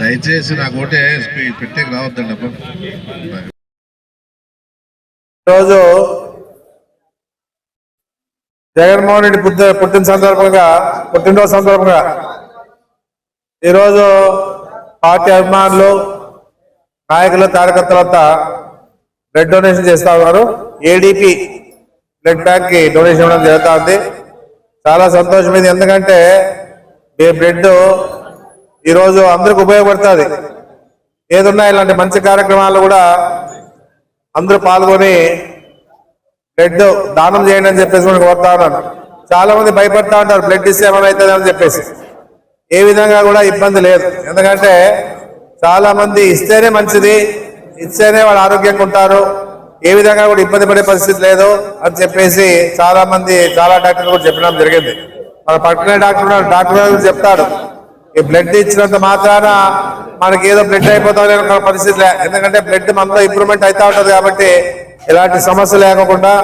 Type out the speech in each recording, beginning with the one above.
దయచేసి నాకు ఓటే పెట్టేకి రావద్దండి ఈరోజు జగన్మోహన్ రెడ్డి పుట్టిన పుట్టిన సందర్భంగా పుట్టినరోజు సందర్భంగా ఈరోజు పార్టీ అభిమానులు నాయకులు కార్యకర్తలంతా బ్లడ్ డొనేషన్ చేస్తా ఉన్నారు. ఏడిపి బ్లడ్ బ్యాంక్కి డొనేషన్ ఇవ్వడం జరుగుతూ ఉంది. చాలా సంతోషమైంది. ఎందుకంటే ఈ బ్లడ్ ఈరోజు అందరికి ఉపయోగపడుతుంది. ఏదున్నా ఇలాంటి మంచి కార్యక్రమాలు కూడా అందరూ పాల్గొని బ్లడ్ దానం చేయండి అని చెప్పేసి మనకు కోరుతా ఉన్నాను. చాలా మంది భయపడతా ఉంటారు బ్లడ్ ఇస్తే ఏమైనా అవుతుంది అని చెప్పేసి. ఏ విధంగా కూడా ఇబ్బంది లేదు. ఎందుకంటే చాలా మంది ఇస్తేనే మంచిది ఇస్తేనే వాళ్ళు ఆరోగ్యంగా ఉంటారు. ఏ విధంగా కూడా ఇబ్బంది పడే పరిస్థితి లేదు అని చెప్పేసి చాలా మంది చాలా డాక్టర్లు కూడా చెప్పడం జరిగింది. మన పక్కనే డాక్టర్ ఉన్నాడు. డాక్టర్ గారు చెప్తాడు. ఈ బ్లడ్ ఇచ్చినంత మాత్రాన మనకి ఏదో బ్లడ్ అయిపోతాం పరిస్థితి లే. ఎందుకంటే బ్లడ్ మనలో ఇంప్రూవ్మెంట్ అవుతా ఉంటుంది కాబట్టి ఎలాంటి సమస్య లేకుండా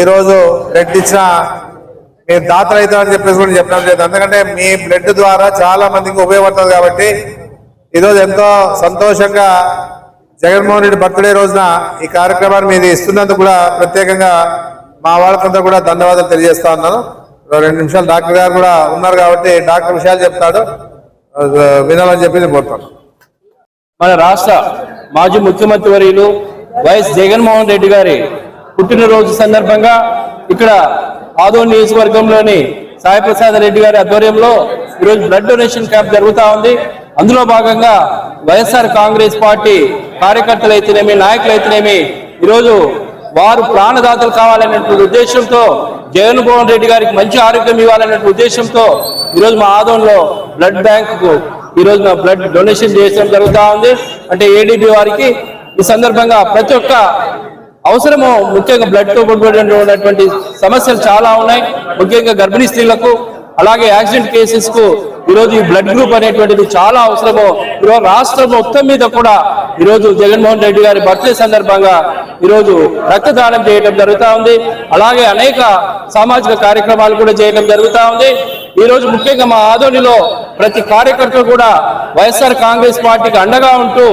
ఈరోజు బ్లడ్ ఇచ్చిన మీరు దాతలు అవుతామని చెప్పేసి కూడా చెప్పడం లేదు. ఎందుకంటే మీ బ్లడ్ ద్వారా చాలా మందికి ఉపయోగపడుతుంది కాబట్టి ఈరోజు ఎంతో సంతోషంగా జగన్మోహన్ రెడ్డి బర్త్డే రోజున ఈ కార్యక్రమాన్ని మీరు ఇస్తున్నందుకు కూడా ప్రత్యేకంగా మా వాళ్ళకంతా కూడా ధన్యవాదాలు తెలియజేస్తా ఉన్నాను. రెండు నిమిషాలు డాక్టర్ గారు కూడా ఉన్నారు కాబట్టి డాక్టర్ విషయాలు చెప్తాడు. వినాలని చెప్పి నేను కోరుతాను మన రాష్ట్ర మాజీ ముఖ్యమంత్రి వర్యులు వైఎస్ జగన్మోహన్ రెడ్డి గారి పుట్టినరోజు సందర్భంగా ఇక్కడ ఆదోన్ నియోజకవర్గంలోని సాయిప్రసాద్ రెడ్డి గారి ఆధ్వర్యంలో ఈరోజు బ్లడ్ డొనేషన్ క్యాంప్ జరుగుతా ఉంది. అందులో భాగంగా వైఎస్ఆర్ కాంగ్రెస్ పార్టీ కార్యకర్తలు అయితేనేమి నాయకులు అయితేనేమి ఈరోజు వారు ప్రాణదాతలు కావాలనేటువంటి ఉద్దేశంతో జగన్మోహన్ రెడ్డి గారికి మంచి ఆరోగ్యం ఇవ్వాలనే ఉద్దేశంతో ఈరోజు మా ఆదంలో బ్లడ్ బ్యాంకుకు ఈరోజు ఈ నా బ్లడ్ డొనేషన్ చేయడం జరుగుతూ ఉంది. అంటే ఏడీబీ వారికి ఈ సందర్భంగా ప్రతి ఒక్క అవసరము ముఖ్యంగా బ్లడ్తో కూడినటువంటి సమస్యలు చాలా ఉన్నాయి. ముఖ్యంగా గర్భిణీ స్త్రీలకు అలాగే యాక్సిడెంట్ కేసెస్కు ఈరోజు ఈ బ్లడ్ గ్రూప్ అనేటువంటిది చాలా అవసరము ఈరోజు రాష్ట్రం మొత్తం మీద కూడా ఈరోజు జగన్మోహన్ రెడ్డి గారి బర్త్డే సందర్భంగా ఈరోజు రక్తదానం చేయడం జరుగుతూ ఉంది. అలాగే అనేక సామాజిక కార్యక్రమాలు కూడా చేయడం జరుగుతూ ఉంది. ఈరోజు ముఖ్యంగా మా ఆదోనిలో ప్రతి కార్యకర్త కూడా వైఎస్ఆర్ కాంగ్రెస్ పార్టీకి అండగా ఉంటూ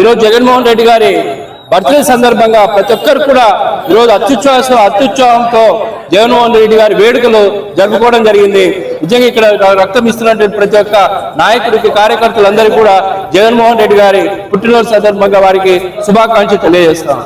ఈరోజు జగన్మోహన్ రెడ్డి గారి బర్త్డే సందర్భంగా ప్రతి ఒక్కరు కూడా ఈరోజు అత్యుత్సాహ అత్యుత్సాహంతో జగన్మోహన్ రెడ్డి గారి వేడుకలు జరుపుకోవడం జరిగింది. నిజంగా ఇక్కడ రక్తం ఇస్తున్నటువంటి ప్రతి ఒక్క నాయకుడికి కార్యకర్తలందరికీ కూడా జగన్మోహన్ రెడ్డి గారి పుట్టినరోజు సందర్భంగా వారికి శుభాకాంక్షలు తెలియజేస్తాం